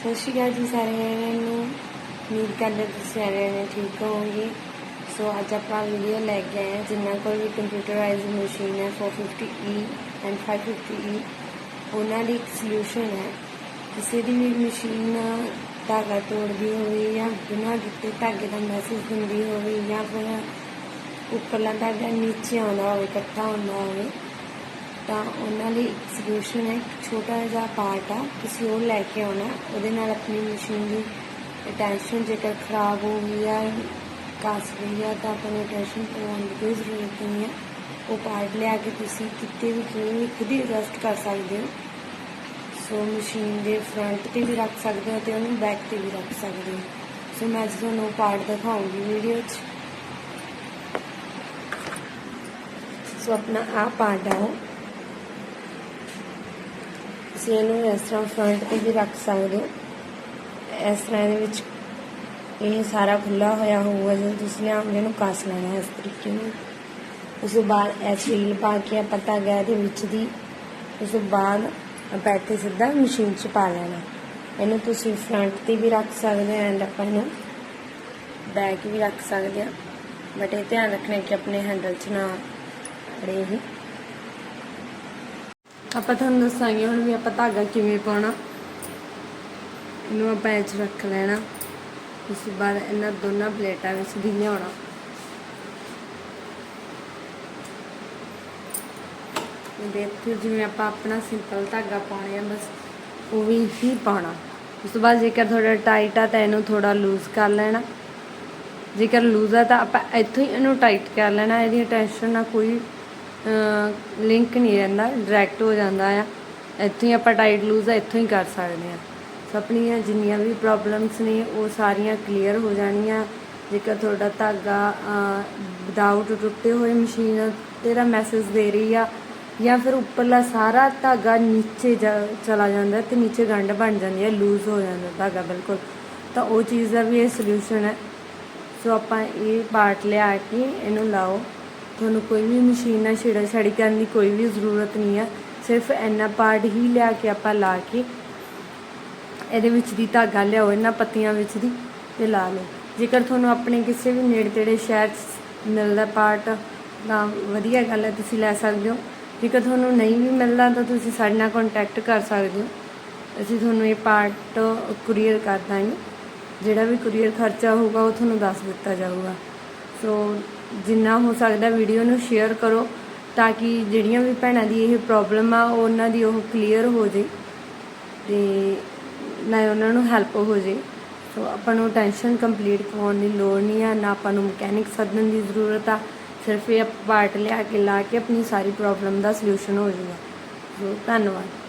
ਸਤਿ ਸ਼੍ਰੀ ਅਕਾਲ ਜੀ ਸਾਰਿਆਂ ਨੂੰ। ਉਮੀਦ ਕਰਦੇ ਤੁਸੀਂ ਸਾਰਿਆਂ ਨੇ ਠੀਕ ਹੋਵੋਗੇ। ਸੋ ਅੱਜ ਆਪਾਂ ਵੀਡੀਓ ਲੈ ਕੇ ਆਏ ਹਾਂ ਜਿਨ੍ਹਾਂ ਕੋਲ ਵੀ ਕੰਪਿਊਟਰਾਈਜ਼ਡ ਮਸ਼ੀਨ ਹੈ 450E ਐਂਡ 550E ਉਹਨਾਂ ਦੀ ਇੱਕ ਸੋਲੂਸ਼ਨ ਹੈ, ਕਿਸੇ ਦੀ ਵੀ ਮਸ਼ੀਨ ਧਾਗਾ ਤੋੜਦੀ ਹੋਵੇ ਜਾਂ ਬਿਨਾਂ ਦਿੱਤੇ ਧਾਗੇ ਦਾ ਮੈਸੇਜ ਦਿੰਦੀ ਹੋਵੇ ਜਾਂ ਫਿਰ ਉੱਪਰਲਾ ਧਾਗਾ ਨੀਚੇ ਆਉਂਦਾ ਹੋਵੇ, ਇਕੱਠਾ ਹੁੰਦਾ ਹੋਵੇ ਤਾਂ ਉਹਨਾਂ ਲਈ ਇੱਕ ਸੋਲੂਸ਼ਨ ਹੈ, ਇੱਕ ਛੋਟਾ ਜਿਹਾ ਪਾਰਟ ਆ, ਤੁਸੀਂ ਉਹ ਲੈ ਕੇ ਆਉਣਾ, ਉਹਦੇ ਨਾਲ ਆਪਣੀ ਮਸ਼ੀਨ ਦੀ ਅਟੈਂਸ਼ਨ ਜੇਕਰ ਖਰਾਬ ਹੋ ਗਈ ਆ ਕਾਸ ਗਈ ਆ, ਤਾਂ ਆਪਾਂ ਨੂੰ ਅਟੈਂਸ਼ਨ ਪਵਾਉਣ ਦੀ ਕੋਈ ਜ਼ਰੂਰਤ ਨਹੀਂ ਹੈ ਉਹ ਪਾਰਟ ਲਿਆ ਕੇ ਤੁਸੀਂ ਕਿਤੇ ਵੀ ਕਿਵੇਂ ਵੀ ਖੁਦ ਹੀ ਐਡਜਸਟ ਕਰ ਸਕਦੇ ਹੋ। ਸੋ ਮਸ਼ੀਨ ਦੇ ਫਰੰਟ ਤੇ ਵੀ ਰੱਖ ਸਕਦੇ ਹੋ ਤੇ ਉਹਨੂੰ ਬੈਕ ਤੇ ਵੀ ਰੱਖ ਸਕਦੇ ਹੋ। ਸੋ ਮੈਂ ਅੱਜ ਤੁਹਾਨੂੰ ਉਹ ਪਾਰਟ ਦਿਖਾਉਂਗੀ ਵੀਡੀਓ 'ਚ। ਸੋ ਆਪਣਾ ਆ ਪਾਰਟ ਆਓ ਤੁਸੀਂ ਇਹਨੂੰ ਇਸ ਤਰ੍ਹਾਂ ਫਰੰਟ ਤੇ ਵੀ ਰੱਖ ਸਕਦੇ ਹੋ। ਇਸ ਤਰ੍ਹਾਂ ਇਹਦੇ ਵਿੱਚ ਇਹ ਸਾਰਾ ਖੁੱਲਾ ਹੋਇਆ ਹੋਊਗਾ, ਜਦੋਂ ਤੁਸੀਂ ਲਿਆਉਂਗੇ ਇਹਨੂੰ ਕੱਸ ਲੈਣਾ ਇਸ ਤਰੀਕੇ ਨਾਲ। ਉਸ ਤੋਂ ਬਾਅਦ ਇਹ ਸੀਲ ਪਾ ਕੇ ਆਪਾਂ ਧਾਗਾ ਇਹਦੇ ਵਿੱਚ ਦੀ, ਉਸ ਤੋਂ ਬਾਅਦ ਆਪਾਂ ਇੱਥੇ ਸਿੱਧਾ ਮਸ਼ੀਨ 'ਚ ਪਾ ਲੈਣਾ। ਇਹਨੂੰ ਤੁਸੀਂ ਫਰੰਟ ਤੇ ਵੀ ਰੱਖ ਸਕਦੇ ਹੋ ਐਂਡ ਆਪਾਂ ਇਹਨੂੰ ਬੈਕ ਵੀ ਰੱਖ ਸਕਦੇ ਹਾਂ। ਬਟ ਇਹ ਧਿਆਨ ਰੱਖਣਾ ਕਿ ਆਪਣੇ ਹੈਂਡਲ 'ਚ ਨਾ ਅੜੇ ਹੀ ਆਪਾਂ ਤੁਹਾਨੂੰ ਦੱਸਾਂਗੇ ਹੁਣ ਵੀ ਆਪਾਂ ਧਾਗਾ ਕਿਵੇਂ ਪਾਉਣਾ। ਇਹਨੂੰ ਆਪਾਂ ਇਹ ਰੱਖ ਲੈਣਾ। ਉਸ ਤੋਂ ਬਾਅਦ ਇਹਨਾਂ ਦੋਨਾਂ ਪਲੇਟਾਂ ਵਿੱਚ ਦੀ ਹੋਣਾ ਦੇਖੋ ਜਿਵੇਂ ਆਪਾਂ ਆਪਣਾ ਸਿੰਪਲ ਧਾਗਾ ਪਾਉਣੇ ਆ ਬਸ ਉਹ ਵੀ ਹੀ ਪਾਉਣਾ। ਉਸ ਤੋਂ ਬਾਅਦ ਜੇਕਰ ਥੋੜਾ ਟਾਈਟ ਆ ਤਾਂ ਇਹਨੂੰ ਥੋੜਾ ਲੂਜ਼ ਕਰ ਲੈਣਾ। ਜੇਕਰ ਲੂਜ਼ ਆ ਤਾਂ ਆਪਾਂ ਇੱਥੋਂ ਹੀ ਇਹਨੂੰ ਟਾਈਟ ਕਰ ਲੈਣਾ, ਇਹਦੀ ਟੈਂਸ਼ਨ ਨਾ ਕੋਈ ਲਿੰਕ ਨਹੀਂ ਰਹਿੰਦਾ ਡਾਇਰੈਕਟ ਹੋ ਜਾਂਦਾ ਆ। ਇੱਥੋਂ ਹੀ ਆਪਾਂ ਟਾਈਟ ਲੂਜ਼ ਆ ਇੱਥੋਂ ਹੀ ਕਰ ਸਕਦੇ ਆ। ਸੋ ਆਪਣੀਆਂ ਜਿੰਨੀਆਂ ਵੀ ਪ੍ਰੋਬਲਮਸ ਨੇ, ਉਹ ਸਾਰੀਆਂ ਕਲੀਅਰ ਹੋ ਜਾਣੀਆਂ। ਜੇਕਰ ਤੁਹਾਡਾ ਧਾਗਾ ਵਿਦਆਊਟ ਟੁੱਟੇ ਹੋਏ ਮਸ਼ੀਨ ਤੇਰਾ ਮੈਸੇਜ ਦੇ ਰਹੀ ਆ, ਜਾਂ ਫਿਰ ਉੱਪਰਲਾ ਸਾਰਾ ਧਾਗਾ ਨੀਚੇ ਚਲਾ ਜਾਂਦਾ ਤੇ ਨੀਚੇ ਗੰਢ ਬਣ ਜਾਂਦੀ ਹੈ ਲੂਜ਼ ਹੋ ਜਾਂਦਾ ਧਾਗਾ, ਬਿਲਕੁਲ। ਤਾਂ ਉਹ ਚੀਜ਼ ਦਾ ਵੀ ਇਹ ਸੋਲੂਸ਼ਨ ਹੈ। ਸੋ ਆਪਾਂ ਇਹ ਪਾਰਟ ਲਿਆ ਕੇ ਇਹਨੂੰ ਲਾਓ। ਤੁਹਾਨੂੰ ਕੋਈ ਵੀ ਮਸ਼ੀਨ ਨਾਲ ਛੇੜਾ ਛੜੀ ਕਰਨ ਦੀ ਕੋਈ ਵੀ ਜ਼ਰੂਰਤ ਨਹੀਂ ਹੈ ਸਿਰਫ ਇੰਨਾ ਪਾਰਟ ਹੀ ਲਿਆ ਕੇ ਆਪਾਂ ਲਾ ਕੇ ਇਹਦੇ ਵਿੱਚ ਦੀ ਧਾਗਾ ਲਿਆਓ, ਇਹਨਾਂ ਪੱਤੀਆਂ ਵਿੱਚ ਦੀ, ਤੇ ਲਾ ਲਓ। ਜੇਕਰ ਤੁਹਾਨੂੰ ਆਪਣੇ ਕਿਸੇ ਵੀ ਨੇੜੇ ਤੇੜੇ ਸ਼ਹਿਰ 'ਚ ਮਿਲਦਾ ਪਾਰਟ, ਤਾਂ ਵਧੀਆ ਗੱਲ ਹੈ, ਤੁਸੀਂ ਲੈ ਸਕਦੇ ਹੋ। ਜੇਕਰ ਤੁਹਾਨੂੰ ਨਹੀਂ ਵੀ ਮਿਲਦਾ, ਤਾਂ ਤੁਸੀਂ ਸਾਡੇ ਨਾਲ ਕੰਟੈਕਟ ਕਰ ਸਕਦੇ ਹੋ। ਅਸੀਂ ਤੁਹਾਨੂੰ ਇਹ ਪਾਰਟ ਕੁਰੀਅਰ ਕਰ ਦਾਂਗੇ ਜਿਹੜਾ ਵੀ ਕੁਰੀਅਰ ਖਰਚਾ ਹੋਊਗਾ, ਉਹ ਤੁਹਾਨੂੰ ਦੱਸ ਦਿੱਤਾ ਜਾਊਗਾ। ਸੋ ਜਿੰਨਾ ਹੋ ਸਕਦਾ ਵੀਡੀਓ ਨੂੰ ਸ਼ੇਅਰ ਕਰੋ ਤਾਂ ਕਿ ਜਿਹੜੀਆਂ ਵੀ ਭੈਣਾਂ ਦੀ ਇਹ ਪ੍ਰੋਬਲਮ ਆ, ਉਹਨਾਂ ਦੀ ਉਹ ਕਲੀਅਰ ਹੋ ਜੇ ਤੇ ਨਾ ਉਹਨਾਂ ਨੂੰ ਹੈਲਪ ਹੋ ਜੇ ਸੋ ਆਪਾਂ ਨੂੰ ਟੈਨਸ਼ਨ ਕੰਪਲੀਟ ਕਰਵਾਉਣ ਦੀ ਲੋੜ ਨਹੀਂ ਆ, ਨਾ ਆਪਾਂ ਨੂੰ ਮਕੈਨਿਕ ਸੱਦਣ ਦੀ ਜ਼ਰੂਰਤ ਆ, ਸਿਰਫ ਇਹ ਪਾਰਟ ਲਿਆ ਕੇ, ਲਾ ਕੇ ਆਪਣੀ ਸਾਰੀ ਪ੍ਰੋਬਲਮ ਦਾ ਸੋਲੂਸ਼ਨ ਹੋ ਜਾਊਗਾ। ਸੋ ਧੰਨਵਾਦ।